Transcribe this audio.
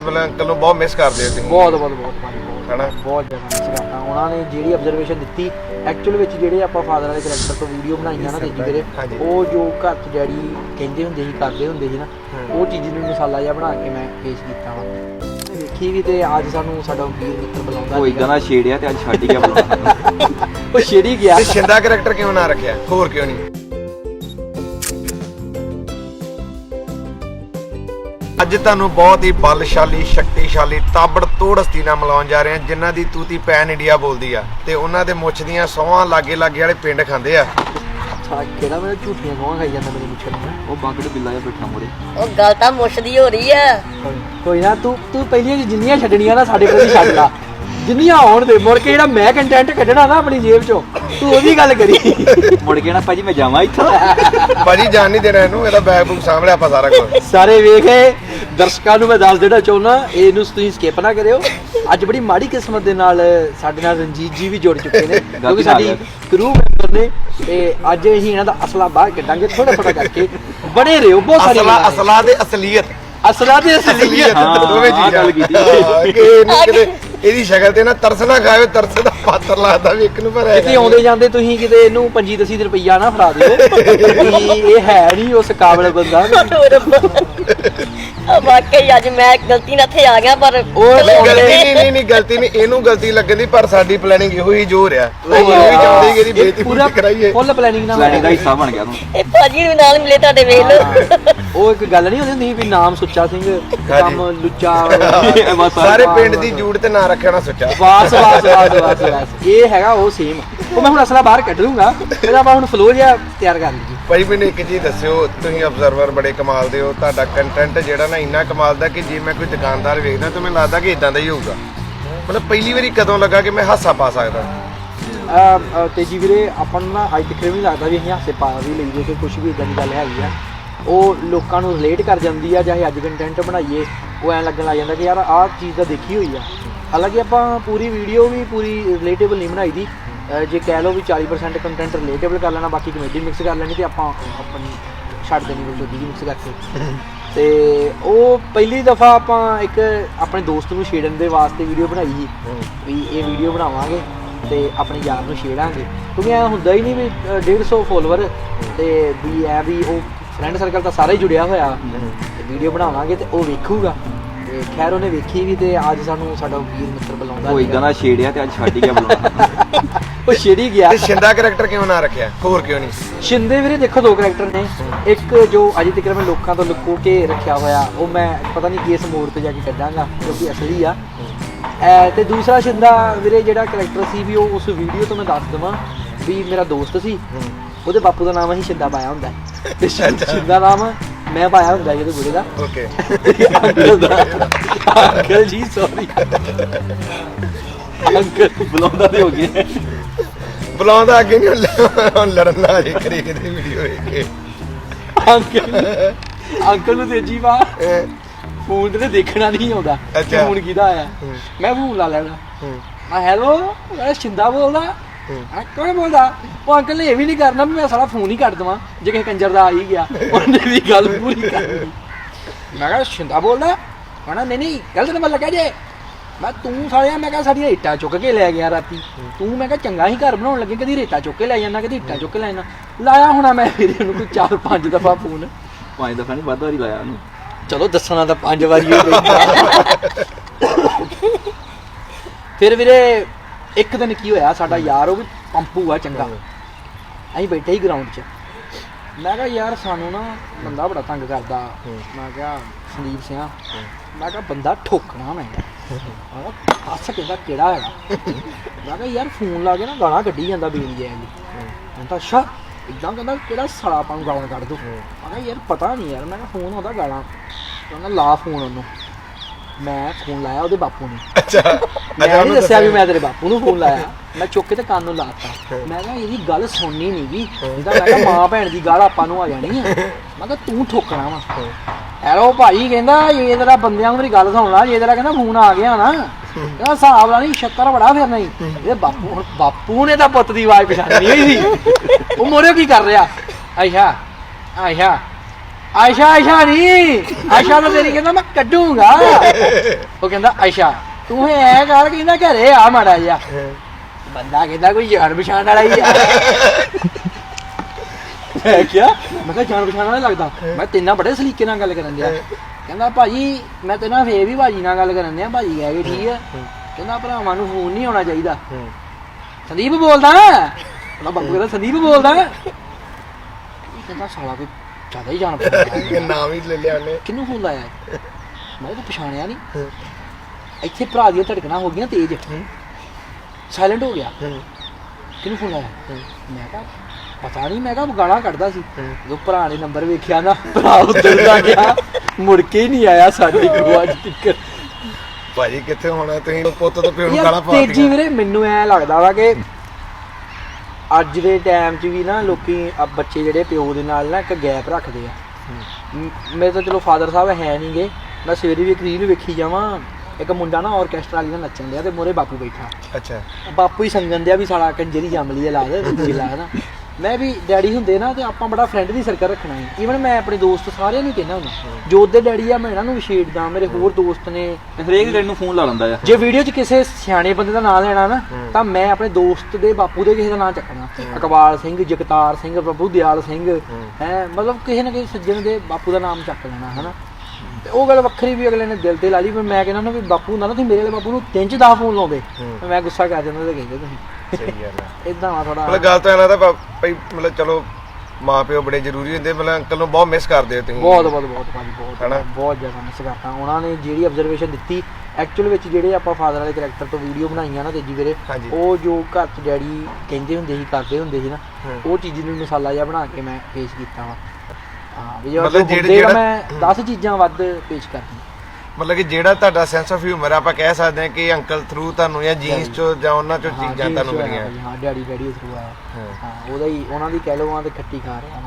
ਮਤਲਬ ਅੰਕਲ ਨੂੰ ਬਹੁਤ ਮਿਸ ਕਰਦੇ ਹੋ ਤੁਸੀਂ। ਬਹੁਤ ਬਹੁਤ ਬਹੁਤ ਭਾਜੀ, ਬਹੁਤ। ਹਨਾ? ਬਹੁਤ ਜ਼ਿਆਦਾ ਮਿਸ ਕਰਦਾ ਉਹਨਾਂ ਨੇ ਜਿਹੜੀ ਅਬਜ਼ਰਵੇਸ਼ਨ ਦਿੱਤੀ ਐਕਚੁਅਲ ਵਿੱਚ ਜਿਹੜੇ ਆਪਾਂ ਫਾਦਰ ਵਾਲੇ ਕਰੈਕਟਰ ਤੋਂ ਵੀਡੀਓ ਬਣਾਈਆਂ ਨਾ ਤੇਜੀ ਵੀਰੇ ਹਾਂਜੀ। ਉਹ ਜੋ ਘਰ 'ਚ ਡੈਡੀ ਕਹਿੰਦੇ ਹੁੰਦੇ ਸੀ ਕਰਦੇ ਹੁੰਦੇ ਸੀ ਨਾ ਉਹ ਚੀਜ਼ ਨੂੰ ਮਸਾਲਾ ਜਿਹਾ ਬਣਾ ਕੇ ਮੈਂ ਪੇਸ਼ ਕੀਤਾ ਵਾ। ਵੇਖੀ ਵੀ ਤੇ ਅੱਜ ਸਾਨੂੰ ਸਾਡਾ ਵੀਰ ਮਿੱਤਰ ਬੁਲਾਉਂਦਾ ਕੋਈ ਸੀਗਾ। ਗਾਣਾ ਛੇੜਿਆ ਤੇ ਅੱਜ ਛੱਡ ਹੀ ਗਿਆ ਬੁਲਾਉਣਾ। ਉਹ ਛੇੜੀ ਗਿਆ। ਤੇ ਸ਼ਿੰਦਾ ਕਰੈਕਟਰ ਕਿਉਂ ਨਾ ਰੱਖਿਆ? ਹੋਰ ਕਿਉਂ ਨਹੀਂ? ਅੱਜ ਤੁਹਾਨੂੰ ਬਹੁਤ ਹੀ ਬਲਸ਼ਾਲੀ ਸ਼ਕਤੀਸ਼ਾਲੀ ਤਾਬੜਤੋੜ ਹਸਤੀ ਨਾਲ ਮਿਲਾਉਣ ਜਾ ਰਹੇ ਹਾਂ ਜਿਨ੍ਹਾਂ ਦੀ ਤੂਤੀ ਪੈਨ ਇੰਡੀਆ ਬੋਲਦੀ ਆ। ਤੇ ਉਹਨਾਂ ਦੇ ਮੁੱਛ ਦੀਆਂ ਸੌਹਾਂ ਲਾਗੇ ਲਾਗੇ ਵਾਲੇ ਪਿੰਡ ਖਾਂਦੇ ਆ। ਸਾਲਾ ਕਿਹੜਾ ਮੈਨੂੰ ਝੂਠੀਆਂ ਗੋਹਾਂ ਖਾਈ ਜਾਂਦਾ ਮੇਰੇ ਮੁੱਛਾਂ ਨੂੰ ਉਹ ਬੰਕਟ ਬਿੱਲਾ ਜਿਹਾ ਬੈਠਾ ਮੁੜੇ ਉਹ ਗੱਲ ਤਾਂ ਮੁੱਛਦੀ ਹੋ ਰਹੀ ਆ। ਕੋਈ ਨਾ ਤੂੰ ਤੂੰ ਪਹਿਲੀਆਂ ਜਿੰਨੀਆਂ ਛੱਡਣੀਆਂ ਨਾ ਸਾਡੇ ਕੋਲ ਹੀ ਛੱਡ ਲਾ। ਜਿੰਨੀਆਂ ਆਉਣ ਦੇ ਮੁੜ ਕੇ ਜਿਹੜਾ ਮੈਂ ਕੰਟੈਂਟ ਕੱਢਣਾ ਨਾ ਆਪਣੀ ਜੇਬ ਚੋਂ ਤੂੰ ਉਹਦੀ ਗੱਲ ਕਰੀ। ਮੁੜ ਕੇ ਨਾ ਭਾਜੀ ਮੈਂ ਜਾਵਾਂ ਇੱਥੋਂ। ਭਾਜੀ ਜਾਣ ਨਹੀਂ ਦੇਣਾ ਇਹਨੂੰ ਇਹਦਾ ਬੈਗ ਬੁੱਕ ਸਾਂਭਲਿਆ ਆਪਾਂ ਸਾਰਾ ਕੁਝ ਸਾਰੇ ਵੇਖੇ ਦਰਸ਼ਕਾਂ ਨੂੰ ਮੈਂ ਦੱਸ ਦੇਣਾ ਚਾਹੁੰਦਾ ਇਹਨੂੰ ਤੁਸੀਂ ਸਕਿਪ ਨਾ ਕਰਿਓ। ਅੱਜ ਬੜੀ ਮਾੜੀ ਕਿਸਮਤ ਦੇ ਨਾਲ ਸਾਡੇ ਨਾਲ ਰਣਜੀਤ ਜੀ ਵੀ ਜੁੜ ਚੁੱਕੇ ਨੇ ਕਿਉਂਕਿ ਸਾਡੀ। ਕਰੂ ਮੈਂਬਰ ਨੇ ਤੇ ਅੱਜ ਅਸੀਂ ਇਹਨਾਂ ਦਾ ਅਸਲਾ ਬਾਹਰ ਕੱਢਾਂਗੇ ਥੋੜਾ ਥੋੜਾ ਕਰਕੇ। ਬੜੇ ਰਿਓ ਬਹੁਤ ਸਾਰੀ ਅਸਲਾ ਅਸਲਾ ਦੇ ਅਸਲੀਅਤ। ਅਸਲਾ ਤੇ ਅਸਲੀਅਤ। ਦੋਵੇਂ ਚੀਜ਼ਾਂ। ਗੱਲ ਕੀਤੀ। ਹਾਂ, ਕਿ ਇਹਨੂੰ ਕਿਤੇ ਇਹਦੀ ਸ਼ਕਲ ਤੇ ਨਾ ਤਰਸ ਨਾ ਖਾਵੇ ਤਰਸ ਦਾ ਪਾਤਰ ਲੱਗਦਾ ਵੀ ਇੱਕ ਨੂੰ ਪਰ ਕਿਤੇ ਆਉਂਦੇ ਜਾਂਦੇ ਤੁਸੀਂ ਕਿਤੇ ਇਹਨੂੰ 25 ਦਸੀ ਰੁਪਈਆ ਨਾ ਫੜਾ ਦਿਓ ਇਹ ਹੈ ਨਹੀਂ ਉਸ ਕਾਬਲ ਬੰਦਾ। ਵਾਕਈ ਅੱਜ ਮੈਂ ਗਲਤੀ ਨਾਲ ਇੱਥੇ ਆ ਗਿਆ ਪਰ ਉਹ ਚਲੋ ਗਲਤੀ ਅੱਗੇ- ਨਹੀਂ ਨਹੀਂ ਨਹੀਂ ਗਲਤੀ ਨਹੀਂ ਇਹਨੂੰ ਗਲਤੀ ਲੱਗਣ ਦੀ ਪਰ ਸਾਡੀ ਪਲੈਨਿੰਗ ਇਹੋ ਹੀ ਜੋ ਰਿਹਾ। ਉਹ ਇਹੋ ਹੀ ਚਾਹੁੰਦੇ ਕਿ ਇਹਦੀ ਬੇਇੱਜ਼ਤੀ ਪੂਰਾ ਪੂਰੀ ਕਰਾਈਏ। ਫੁੱਲ ਪਲੈਨਿੰਗ ਨਾਲ ਪਲੈਨਿੰਗ ਦਾ ਹਿੱਸਾ ਬਣ ਗਿਆ ਤੂੰ। ਇਹ ਭਾਜੀ ਨੂੰ ਨਾਲ ਮਿਲੇ ਤੁਹਾਡੇ ਵੇਖ ਲਓ। ਉਹ ਇੱਕ ਗੱਲ ਨਹੀਂ ਹੁੰਦੀ ਵੀ ਨਾਮ ਸੁੱਚਾ ਸਿੰਘ ਕੰਮ ਲੁੱਚਾ ਬਸ ਸਾਰੇ ਪਿੰਡ ਦੀ ਜੂੜ ਤੇ ਨਾਂ ਰੱਖਿਆ ਨਾ ਸੋਚਾ। ਵਾਸ ਵਾਸ ਵਾਸ ਵਾਸ ਵਾਸ ਇਹ ਹੈਗਾ ਉਹ ਸੇਮ ਉਹ ਮੈਂ ਹੁਣ ਅਸਲਾ ਬਾਹਰ ਕੱਢ ਲੂੰਗਾ ਫਿਰ ਆਪਾਂ ਹੁਣ ਫਲੋ ਜਿਹਾ ਤਿਆਰ ਕਰ ਲਈਏ। ਭਾਈ ਮੈਨੂੰ ਇੱਕ ਚੀਜ਼ ਦੱਸਿਓ ਤੁਸੀਂ ਅਬਜ਼ਰਵਰ ਬੜੇ ਕਮਾਲ ਦੇ ਹੋ ਤੁਹਾਡਾ ਕੰਟੈਂਟ ਜਿਹੜਾ ਨਾ ਇੰਨਾ ਕਮਾਲ ਦਾ ਕਿ ਜੇ ਮੈਂ ਕੋਈ ਦੁਕਾਨਦਾਰ ਵੇਖਦਾ ਤਾਂ ਮੈਨੂੰ ਲੱਗਦਾ ਕਿ ਇਦਾਂ ਦਾ ਹੀ ਹੋਊਗਾ। ਮਤਲਬ ਪਹਿਲੀ ਵਾਰੀ ਕਦੋਂ ਲੱਗਾ ਕਿ ਮੈਂ ਹਾਸਾ ਪਾ ਸਕਦਾ? ਅਹ, ਅਹ, ਤੇਜੀ ਵੀਰੇ ਆਪਾਂ ਨੂੰ ਨਾ ਅੱਜ ਤੱਕ ਵੀ ਨਹੀਂ ਲੱਗਦਾ ਵੀ ਅਸੀਂ ਹਾਸੇ ਪਾ ਵੀ ਲਈਏ ਕਿ ਕੁਝ ਵੀ ਇਦਾਂ ਦੀ ਗੱਲ ਹੈਗੀ ਆ। ਉਹ ਲੋਕਾਂ ਨੂੰ ਰਿਲੇਟ ਕਰ ਜਾਂਦੀ ਆ ਚਾਹੇ ਅੱਜ ਕੰਟੈਂਟ ਬਣਾਈਏ ਉਹ ਐਂ ਲੱਗਣ ਲੱਗ ਜਾਂਦਾ ਕਿ ਯਾਰ ਆਹ ਚੀਜ਼ ਤਾਂ ਦੇਖੀ ਹੋਈ ਆ। ਹਾਲਾਂਕਿ ਆਪਾਂ ਪੂਰੀ ਵੀਡੀਓ ਵੀ ਪੂਰੀ ਰਿਲੇਟੇਬਲ ਨਹੀਂ ਬਣਾਈ ਦੀ ਜੇ ਕਹਿ ਲਓ ਵੀ 40% ਕੰਟੈਂਟ ਰਿਲੇਟੇਬਲ ਕਰ ਲੈਣਾ ਬਾਕੀ ਕਮੇਡੀ ਮਿਕਸ ਕਰ ਲੈਣੀ ਤੇ ਆਪਾਂ ਆਪਣੀ ਛੱਡ ਦੇਣੀ ਕੋਈ ਜੋਦੀ ਮਿਕਸ ਕਰਕੇ। ਤੇ ਉਹ ਪਹਿਲੀ ਦਫਾ ਆਪਾਂ ਇੱਕ ਆਪਣੇ ਦੋਸਤ ਨੂੰ ਛੇੜਨ ਦੇ ਵਾਸਤੇ ਵੀਡੀਓ ਬਣਾਈ ਸੀ ਵੀ ਇਹ ਵੀਡੀਓ ਬਣਾਵਾਂਗੇ ਤੇ ਆਪਣੇ ਯਾਰ ਨੂੰ ਛੇੜਾਂਗੇ। ਕਿਉਂਕਿ ਐ ਹੁੰਦਾ ਹੀ ਨਹੀਂ ਵੀ ਅ, 150 ਫੋਲੋਅਰ ਤੇ ਵੀ ਐ ਵੀ ਉਹ ਫਰੈਂਡ ਸਰਕਲ ਤਾਂ ਸਾਰਾ ਹੀ ਜੁੜਿਆ ਹੋਇਆ। ਤੇ ਵੀਡੀਓ ਬਣਾਵਾਂਗੇ ਤੇ ਉਹ ਵੇਖੂਗਾ। ਤੇ ਖੈਰ ਉਹਨੇ ਵੇਖੀ ਵੀ ਤੇ ਅੱਜ ਸਾਨੂੰ ਸਾਡਾ ਵੀਰ ਮਿੱਤਰ ਬੁਲਾਉਂਦਾ ਸੀਗਾ। ਗਾਣਾ ਛੇੜਿਆ ਤੇ ਅੱਜ ਛੱਡ ਗਿਆ ਬੁਲਾਉਣਾ। ਉਹ ਛੇੜੀ ਗਿਆ। ਤੇ ਸ਼ਿੰਦਾ ਕਰੈਕਟਰ ਕਿਉਂ ਨਾ ਰੱਖਿਆ? ਹੋਰ ਕਿਉਂ ਨਹੀਂ? ਸ਼ਿੰਦੇ ਵੀਰੇ ਦੇਖੋ ਦੋ ਕਰੈਕਟਰ ਨੇ। ਇੱਕ ਜੋ ਅਜੇ ਤੱਕ ਮੈਂ ਲੋਕਾਂ ਤੋਂ ਲੁਕੋ ਕੇ ਰੱਖਿਆ ਹੋਇਆ ਉਹ ਮੈਂ ਪਤਾ ਨਹੀਂ ਕਿਸ ਮੋੜ ਤੇ ਜਾ ਕੇ ਕੱਢਾਂਗਾ ਕਿਉਂਕਿ ਅਸਲੀ ਆ। ਐ ਤੇ ਦੂਸਰਾ ਸ਼ਿੰਦਾ ਵੀਰੇ ਜਿਹੜਾ ਕਰੈਕਟਰ ਸੀ ਵੀ ਉਹ ਉਸ ਵੀਡੀਓ ਤੋਂ ਮੈਂ ਦੱਸ ਦਵਾਂ ਵੀ ਮੇਰਾ ਦੋਸਤ ਸੀ। ਉਹਦੇ ਬਾਪੂ ਦਾ ਨਾਮ ਅਸੀਂ ਸ਼ਿੰਦਾ ਪਾਇਆ ਹੁੰਦਾ। ਹੈ। ਤੇ ਸ਼ਿੰ- ਸ਼ਿੰਦਾ ਨਾਮ ਮੈਂ ਪਾਇਆ ਹੁੰਦਾ ਜਿਹਦੇ ਬੁੜੇ ਦਾ। ਓਕੇ। ਅੰਕਲ ਦਾ। ਅੰਕਲ ਜੀ ਸੌਰੀ ਅੰਕਲ ਬੁਲਾਉਂਦਾ ਤੇ ਹੋ ਗਿਆ। ਬੁਲਾਉਂਦਾ ਅੱਗੇ ਨਹੀਂ ਹੁਣ ਲੜਨ ਨਾਲ ਹੀ ਕਰੀ ਕਿਤੇ ਵੀਡੀਓ ਵੇਖ ਕੇ ਅੰਕਲ ਅੰਕਲ ਨੂੰ ਤੇਜੀ ਵਾ? ਫੋਨ ਤੇ ਦੇਖਣਾ ਨਹੀਂ ਆਉਂਦਾ ਕਿ ਅੱਛਾ। ਫੋਨ ਕਿਹਦਾ ਆਇਆ। ਮੈਂ ਫੋਨ ਲਾ ਲੈਣਾ। ਆ ਹੈਲੋ ਮੈਂ ਸ਼ਿੰਦਾ ਬੋਲਦਾ। ਆ ਕੌਣ ਬੋਲਦਾ ਉਹ ਅੰਕਲ ਨੇ ਇਹ ਵੀ ਨਹੀਂ ਕਰਨਾ ਵੀ ਮੈਂ ਸਾਲਾ ਫੋਨ ਹੀ ਕੱਟ ਦਵਾਂ ਜੇ ਕਿਸੇ ਕੰਜਰ ਦਾ ਆ ਹੀ ਗਿਆ ਉਹਨੇ ਵੀ ਗੱਲ ਪੂਰੀ ਕਰਨੀ ਮੈਂ ਕਿਹਾ ਸ਼ਿੰਦਾ ਬੋਲਦਾ ਕਹਣਾ ਨਹੀਂ ਨਹੀਂ ਗਲਤ ਨੰਬਰ ਲੱਗਾ ਜੇ ਮੈਂ ਤੂੰ ਸਾਲਿਆ ਮੈਂ ਕਿਹਾ ਸਾਡੀਆਂ ਇੱਟਾਂ ਚੁੱਕ ਕੇ ਲੈ ਗਿਆ ਰਾਤੀ। ਤੂੰ ਮੈਂ ਕਿਹਾ ਚੰਗਾ ਹੀ ਘਰ ਬਣਾਉਣ ਲੱਗੇ ਕਦੀ ਰੇਤਾ ਚੁੱਕ ਕੇ ਲੈ ਜਾਂਦਾ ਕਦੀ ਇੱਟਾਂ ਚੁੱਕ ਕੇ ਲੈ ਜਾਂਦਾ। ਲਾਇਆ ਹੋਣਾ ਮੈਂ ਵੀਰੇ ਨੂੰ ਕੋਈ ਚਾਰ ਪੰਜ ਦਫਾ ਫੋਨ। ਪੰਜ ਦਫਾ ਨਹੀਂ ਵੱਧ ਵਾਰੀ ਲਾਇਆ ਉਹਨੂੰ। ਚਲੋ ਦੱਸਣਾ ਤਾਂ ਪੰਜ ਵਾਰੀ ਹੋ ਗਈ। ਫਿਰ ਵੀਰੇ ਇੱਕ ਦਿਨ ਕੀ ਹੋਇਆ ਸਾਡਾ ਯਾਰ ਉਹ ਵੀ ਪੰਪੂ ਆ ਚੰਗਾ। ਅਸੀਂ ਬੈਠੇ ਹੀ ਗਰਾਊਂਡ 'ਚ। ਮੈਂ ਕਿਹਾ ਯਾਰ ਸਾਨੂੰ ਨਾ ਬੰਦਾ ਬੜਾ ਤੰਗ ਕਰਦਾ। ਮੈਂ ਕਿਹਾ ਸੰਦੀਪ ਸਿੰਘ ਮੈਂ ਕਿਹਾ ਬੰਦਾ ਠੋਕਣਾ ਮੈਂ। ਮੈਂ ਹੱਸ ਕਹਿੰਦਾ ਕਿਹੜਾ ਹੈਗਾ? ਮੈਂ ਕਿਹਾ ਯਾਰ ਫੋਨ ਲਾ ਕੇ ਨਾ ਗਾਲਾਂ ਕੱਢੀ ਜਾਂਦਾ ਬੀਨ ਗਿਆ ਜੀ ਕਹਿੰਦਾ ਅੱਛਾ ਇਦਾਂ ਕਹਿੰਦਾ ਕਿਹੜਾ ਸਾਲਾ ਆਪਾਂ ਨੂੰ ਗਾਲਾਂ ਕੱਢ ਦੋ ਮੈਂ ਕਿਹਾ ਯਾਰ ਪਤਾ ਨਹੀਂ ਯਾਰ, ਮੈਂ ਕਿਹਾ ਫੋਨ ਉਹਦਾ ਗਾਲਾਂ। ਕਹਿੰਦਾ ਲਾ ਫੋਨ ਉਹਨੂੰ। ਮੈਂ ਫੋਨ ਲਾਇਆ ਉਹਦੇ ਬਾਪੂ ਨੂੰ। ਅੱਛਾ। ਮੈਂ ਨਹੀਂ ਦੱਸਿਆ ਵੀ ਮੈਂ ਤੇਰੇ ਬਾਪੂ ਨੂੰ ਫੋਨ ਲਾਇਆ। ਮੈਂ ਚੁੱਕ ਕੇ ਤੇ ਕੰਨ ਨੂੰ ਲਾਤਾ। ਮੈਂ ਕਿਹਾ ਇਹਦੀ ਗੱਲ ਸੁਣਨੀ ਨਹੀਂ ਗੀ। ਇਹਦਾ ਮੈਂ ਕਿਹਾ ਮਾਂ ਭੈਣ ਦੀ ਗੱਲ ਆਪਾਂ ਨੂੰ ਆ ਜਾਣੀ ਆ। ਮੈਂ ਕਿਹਾ ਤੂੰ ਠੋਕਣਾ ਵਾ। ਹੈਲੋ ਭਾਈ ਕਹਿੰਦਾ ਇਹ ਤੇਰਾ ਬੰਦਿਆਂ ਨੂੰ ਮੇਰੀ ਗੱਲ ਸੁਣ ਲਾ ਜੇ ਤੇਰਾ ਕਹਿੰਦਾ ਫੋਨ ਆ ਗਿਆ ਨਾ ਕਹਿੰਦਾ ਹਿਸਾਬ ਲਾ ਨਹੀਂ ਸ਼ੱਕਰ ਬੜਾ ਫਿਰ ਨਹੀਂ। ਇਹ ਬਾਪੂ ਹੁਣ ਬਾਪੂ ਨੇ ਤਾਂ ਪੁੱਤ ਦੀ ਆਵਾਜ਼ ਪਛਾਣੀ ਹੋਈ ਸੀ। ਉਹ ਮੋਰੇ ਕੀ ਕਰ ਰਿਹਾ? ਆਇਸ਼ਾ ਆਇਸ਼ਾ ਆਇਸ਼ਾ ਆਇਸ਼ਾ ਨਹੀਂ ਆਇਸ਼ਾ ਤਾਂ ਤੇਰੀ ਕਹਿੰਦਾ ਮੈਂ ਕੱਢੂੰਗਾ। ਉਹ ਕਹਿੰਦਾ, ਆਇਸ਼ਾ, ਤੂੰ ਇਹ ਐ ਕਹਿੰਦਾ ਘਰੇ ਆ ਮਾੜਾ ਜਿਹਾ। ਬੰਦਾ ਕਹਿੰਦਾ ਕੋਈ ਜਾਣ ਪਛਾਣ ਵਾਲਾ ਹੀ ਆ। ਮੈਂ ਕਿਹਾ ਮੈਂ ਕਿਹਾ ਜਾਣ ਪਛਾਣ ਵਾਲਾ ਲੱਗਦਾ। ਮੈਂ ਤੇਨਾਂ ਬੜੇ ਸਲੀਕੇ ਨਾਲ ਗੱਲ ਕਰਨ ਦਿਆ। ਕਹਿੰਦਾ, ਭਾਜੀ, ਮੈਂ ਤੇ ਨਾ ਫੇਰ ਵੀ ਭਾਜੀ ਨਾਲ ਗੱਲ ਕਰਨ ਦਿਆ। ਭਾਜੀ ਕਹਿ ਗਏ ਠੀਕ ਆ। ਕਹਿੰਦਾ, ਭਰਾਵਾਂ ਨੂੰ ਫੋਨ ਨਹੀਂ ਆਉਣਾ ਚਾਹੀਦਾ। ਸੰਦੀਪ ਬੋਲਦਾ? ਉਹਦਾ ਬਾਪੂ ਕਹਿੰਦਾ, ਸੰਦੀਪ ਬੋਲਦਾ? ਕਹਿੰਦਾ, ਸਾਲਾ ਕੋਈ ਜ਼ਿਆਦਾ ਹੀ ਜਾਣ ਪਛਾਣ ਨਾਮ ਹੀ ਲੈ ਲਿਆ ਉਹਨੇ। ਕਿਹਨੂੰ ਫੋਨ ਲਾਇਆ? ਹੈ? ਮੈਂ ਤਾਂ ਪਛਾਣਿਆ ਨਹੀਂ। ਇੱਥੇ ਭਰਾ ਦੀਆਂ ਧੜਕਣਾਂ ਹੋ ਗਈਆਂ ਤੇਜ਼। ਸਾਇਲੈਂਟ ਹੋ ਗਿਆ। ਕਿਹਨੂੰ ਫੋਨ ਲਾਇਆ? ਮੈਂ ਕਿਹਾ ਪਤਾ ਨਹੀਂ ਮੈਂ ਕਿਹਾ ਉਹ ਗਾਲਾਂ ਕੱਢਦਾ ਸੀ। ਜਦੋਂ ਭਰਾ ਨੇ ਨੰਬਰ ਵੇਖਿਆ ਨਾ ਭਰਾ ਉੱਧਰ ਦਾ ਗਿਆ। ਮੁੜ ਕੇ ਹੀ ਨਹੀਂ ਆਇਆ ਸਾਡੇ ਅੱਜ ਤੱਕ। ਭਾਜੀ ਕਿੱਥੇ ਹੋਣਾ? ਤੁਸੀਂ ਪੁੱਤ ਤੋਂ ਪਿਓ ਨੂੰ ਯਾਰ ਗਾਲਾਂ ਤੇਜੀ ਪਾਤੀਆਂ ਵੀਰੇ ਮੈਨੂੰ ਐ ਲੱਗਦਾ ਵਾ ਕਿ ਅੱਜ ਦੇ ਟਾਈਮ 'ਚ ਵੀ ਨਾ ਲੋਕੀ ਆ ਬੱਚੇ ਜਿਹੜੇ ਪਿਓ ਦੇ ਨਾਲ ਨਾ ਇੱਕ ਗੈਪ ਰੱਖਦੇ ਆ। ਮ- ਮੇਰੇ ਤਾਂ ਚਲੋ ਫਾਦਰ ਸਾਹਿਬ ਹੈ ਨਹੀਂਗੇ ਮੈਂ ਸਵੇਰੇ ਵੀ ਇੱਕ ਰੀਲ ਵੇਖੀ ਜਾਵਾਂ ਇੱਕ ਮੁੰਡਾ ਨਾ ਆਰਕੈਸਟਰਾ ਵਾਲੀ ਨਾਲ ਨੱਚਣ ਡਿਆ ਤੇ ਮੋਰੇ ਬਾਪੂ ਬੈਠਾ। ਅੱਛਾ। ਬਾਪੂ ਹੀ ਸੰਗਨ ਦਿਆ ਵੀ ਸਾਲਾ ਕੰਜਰੀ ਜੰਮ ਲਈ ਲਾ ਦੇ ਜੀ ਲਾ ਨਾ ਮੈਂ ਵੀ ਡੈਡੀ ਹੁੰਦੇ ਨਾ ਤੇ ਆਪਾਂ ਬੜਾ ਫਰੈਂਡਲੀ ਸਰਕਲ ਰੱਖਣਾ ਹੈ ਈਵਨ ਮੈਂ ਆਪਣੇ ਦੋਸਤ ਸਾਰਿਆਂ ਨੂੰ ਕਹਿੰਦਾ ਹੁੰਦਾ। ਜੋਤ ਦੇ ਡੈਡੀ ਆ ਮੈਂ ਇਹਨਾਂ ਨੂੰ ਵੀ ਛੇੜਦਾ ਮੇਰੇ ਹੋਰ ਦੋਸਤ ਨੇ। ਹਰੇਕ ਡੈਡ ਨੂੰ ਫੋਨ ਲਾ ਲੈਂਦਾ ਆ। ਜੇ ਵੀਡੀਓ 'ਚ ਕਿਸੇ ਸਿਆਣੇ ਬੰਦੇ ਦਾ ਨਾਮ ਲੈਣਾ ਨਾ ਤਾਂ ਮੈਂ ਆਪਣੇ ਦੋਸਤ ਦੇ ਬਾਪੂ ਦੇ ਕਿਸੇ ਦਾ ਨਾਮ ਚੱਕਣਾ। ਅਕਬਾਲ ਸਿੰਘ ਜਗਤਾਰ ਸਿੰਘ ਪ੍ਰਭੂ ਦਿਆਲ ਸਿੰਘ ਹੈ ਮਤਲਬ ਕਿਸੇ ਨਾ ਕਿਸੇ ਸੱਜਣ ਦੇ ਬਾਪੂ ਦਾ ਨਾਮ ਚੱਕ ਲੈਣਾ ਹਨਾ? ਉਹ ਗੱਲ ਵੱਖਰੀ ਵੀ ਅਗਲੇ ਨੇ ਦਿਲ ਤੇ ਲਾ ਲਈ ਪਰ ਮੈਂ ਕਹਿੰਦਾ ਨਾ ਵੀ ਬਾਪੂ ਹੁੰਦਾ ਨਾ ਤੁਸੀਂ ਮੇਰੇ ਵਾਲੇ ਬਾਪੂ ਨੂੰ ਤਿੰਨ ਚ 10 ਫੋਨ ਲਾਉਂਦੇ। ਤੇ ਮੈਂ ਗੁੱਸਾ ਕਰ ਜਾਂਦਾ ਤੇ ਕਹਿੰਦੇ ਤੁਸੀਂ। ਸਹੀ ਗੱਲ ਹੈ ਇਦਾਂ ਆ ਥੋੜਾ ਮਤਲਬ ਗੱਲ ਤਾਂ ਇਹਨਾਂ ਦਾ ਭਈ ਮਤਲਬ ਚਲੋ ਮਾਂ ਪਿਓ ਬੜੇ ਜ਼ਰੂਰੀ ਹੁੰਦੇ ਮਤਲਬ ਅੰਕਲ ਨੂੰ ਬਹੁਤ ਮਿਸ ਕਰਦੇ ਹੋ ਤੁਸੀਂ। ਬਹੁਤ ਬਹੁਤ ਬਹੁਤ ਭਾਜੀ ਬਹੁਤ? ਬਹੁਤ ਜ਼ਿਆਦਾ ਮਿਸ ਕਰਤਾ। ਉਹਨਾਂ ਨੇ ਜਿਹੜੀ ਆਬਜ਼ਰਵੇਸ਼ਨ ਦਿੱਤੀ ਐਕਚੁਅਲ ਵਿੱਚ ਜਿਹੜੇ ਆਪਾਂ ਫਾਦਰ ਵਾਲੇ ਕੈਰੈਕਟਰ ਤੋਂ ਵੀਡੀਓ ਬਣਾਈਆਂ ਨਾ ਤੇਜੀ ਵੀਰੇ। ਉਹ ਜੋ ਘਰ 'ਚ ਡੈਡੀ ਕਹਿੰਦੇ ਹੁੰਦੇ ਸੀ ਕਰਦੇ ਹੁੰਦੇ ਸੀ ਨਾ। ਉਹ ਚੀਜ਼ ਨੂੰ ਮਸਾਲਾ ਜਿਹਾ ਬਣਾ ਕੇ ਮੈਂ ਪੇਸ਼ ਕੀਤਾ ਵਾ। ਹਾਂ ਵੀ ਮਤਲਬ ਮਤਲਬ ਜਿਹੜੇ- ਜਿਹੜੇ ਜਿਹੜਾ- ਮੈਂ 10 ਚੀਜ਼ਾਂ ਵੱਧ ਪੇਸ਼ ਕਰਦੀ। ਮਤਲਬ ਕਿ ਜਿਹੜਾ ਤੁਹਾਡਾ ਸੈਂਸ ਆਫ ਹਿਊਮਰ ਆਪਾਂ ਕਹਿ ਸਕਦੇ ਹਾਂ ਕਿ ਅੰਕਲ ਥਰੂ ਤੁਹਾਨੂੰ ਜਾਂ ਜੀਨਸ ਚੋਂ ਜਾਂ ਉਹਨਾਂ ਚੋਂ ਹਾਂ, ਚੀਜ਼ਾਂ ਜੀ ਤੁਹਾਨੂੰ ਹੋਇਆ ਮਿਲੀਆਂ। ਭਾਜੀ, ਹਾਂ ਡੈਡੀ ਡੈਡੀ ਥਰੂ ਆਇਆ ਹਾਂ। ਹਾਂ ਉਹਦਾ ਹੀ ਉਹਨਾਂ ਦੀ ਕਹਿ ਲਓ ਉਹਨਾਂ ਤੇ ਖੱਟੀ ਖਾ ਰਿਹਾ